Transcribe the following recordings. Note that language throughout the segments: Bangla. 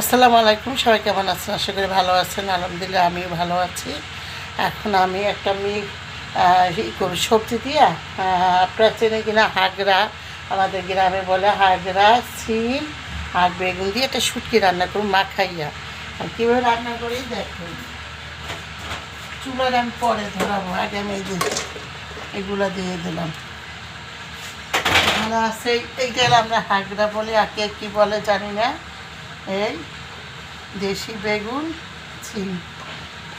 আসসালামু আলাইকুম, সবাই কেমন আছেন? আশা করি ভালো আছেন, আলহামদুলিল্লাহ আমিও ভালো আছি। এখন আমি একটা করি সবজি দিয়া আপনারা চেনে কিনা? হাগরা আমাদের গ্রামে বলে হাগরা সিম আর বেগুন দিয়ে একটা শুটকি রান্না করুন মাখাইয়া। আর কীভাবে রান্না করি, দেখুন। চুলার আমি পরে ধরাবো, আগে আমি এই এগুলো দিয়ে দিলাম। এখানে আছে এইটা আমরা হাগরা বলি আর কে কী বলে জানি না। এই দেশি বেগুন সিম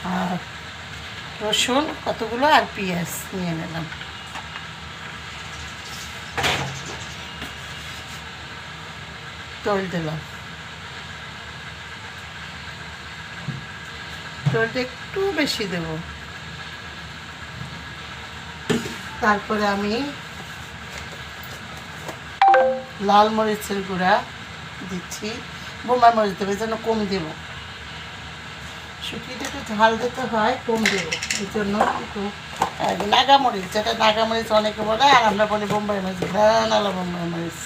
আর রসুন, কতগুলো, আর পেঁয়াজ নিয়ে নিলাম। তল দিলাম। তৈলটা একটু বেশি দেব। তারপরে আমি লাল মরিচের গুঁড়া দিচ্ছি। বোম্বাই মরিচ দেবো এই জন্য কম দেবো। শুকিয়ে একটু ঝাল দিতে হয়, কম দেবো। এই জন্য একটু নাগামরিচ, যেটা নাগামরিচ অনেকে বলে, আর আমরা বলি বোম্বাই মরিচ ঘানালা বোম্বাই মরিচ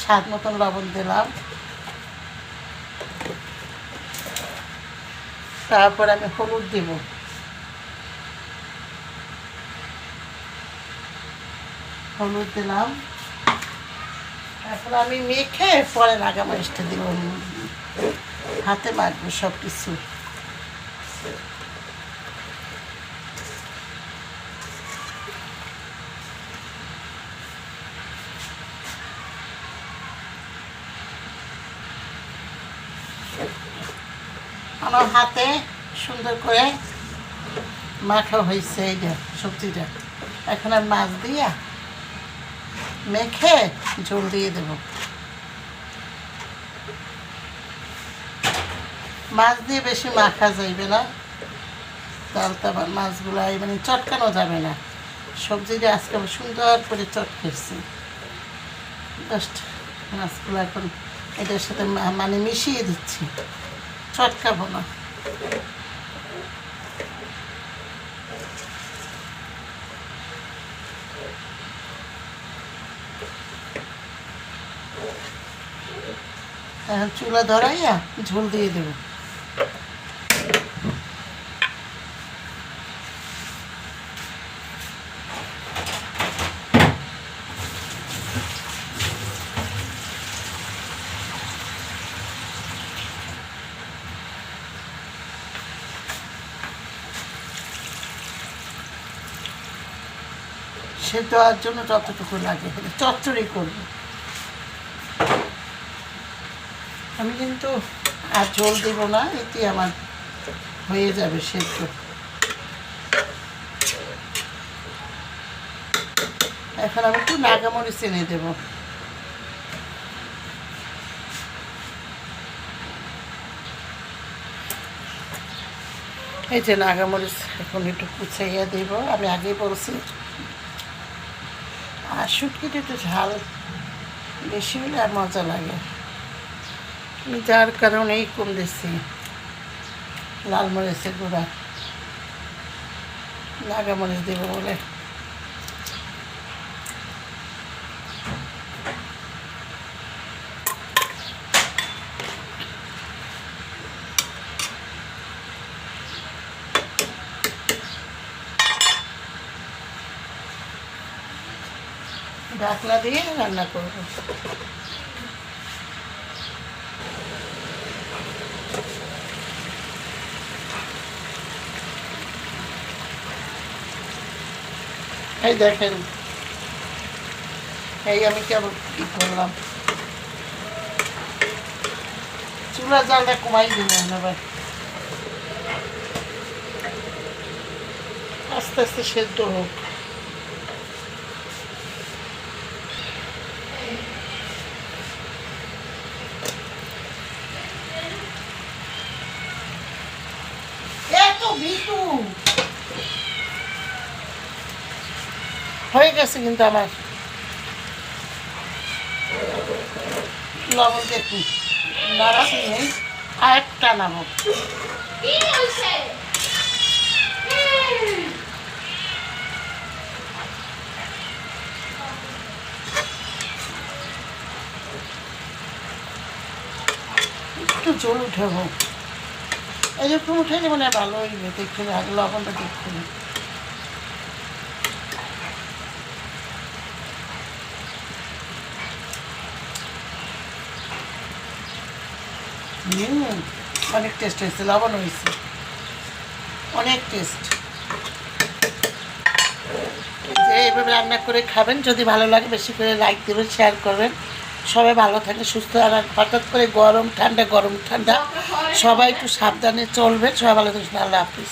স্বাদ মতন লবণ দিলাম। তারপর আমি হলুদ দেব। হলুদ দিলাম। এখন আমি মেখে পরে নাগামরিচটা দিব। হাতে মাখবো সব কিছু আমার হাতে সুন্দর করে মাখা হয়েছে এই যে সবজিটা। এখন আর মাছ দিয়া মেখে ঝোল দিয়ে দেব। মাছ দিয়ে বেশি মাখা যাইবে না। তাহলে তো আবার মাছগুলো মানে চটকানো যাবে না। সবজিটা আজকে সুন্দর করে চটকেছি। জাস্ট মাছগুলো এখন এটার সাথে মানে মিশিয়ে দিচ্ছি। চটকাবো না। এখন চুলা ধরাইয়া ঝোল দিয়ে দেবো। সে দেওয়ার জন্য যতটুকু লাগে চচ্চড়ি করব। আমি কিন্তু আর ঝোল দেবো না এতে আমার হয়ে যাবে সেদ্ধ। এখন আমি একটু নাগামরিচ এনে দেবো। এই যে নাগামরিচ এখন একটু কুচাইয়া দেব, আমি আগেই বলছি। আর শুটকিটা একটু ঝাল, বেশি হলে আর মজা লাগে। যার কারণেই কম দিচ্ছি। লাল মরিচের গুঁড়া। নাগা মরিচ দেবো বলে। ঢাকনা দিয়ে রান্না করব। এই দেখেন। এই আমি কেমন কি করলাম? চুলা জালটা কমাই দিলাম এবার। আস্তে আস্তে সেদ্ধ হোক। এত ভিতু। হয়ে গেছে কিন্তু আমার। লবণ একটা জল উঠে হোক। এই একটু উঠে মানে ভালো হইবে দেখুন আগে লবণটা দেখুন অনেক টেস্ট হয়েছে লবণ হয়েছে। অনেক টেস্ট এইভাবে রান্না করে খাবেন যদি ভালো লাগে বেশি করে লাইক দেবেন শেয়ার করবেন। সবাই ভালো থাকে সুস্থ আর হঠাৎ করে গরম ঠান্ডা গরম ঠান্ডা সবাই একটু সাবধানে চলবেন। সবাই ভালো থাকবেন আল্লাহ হাফিজ।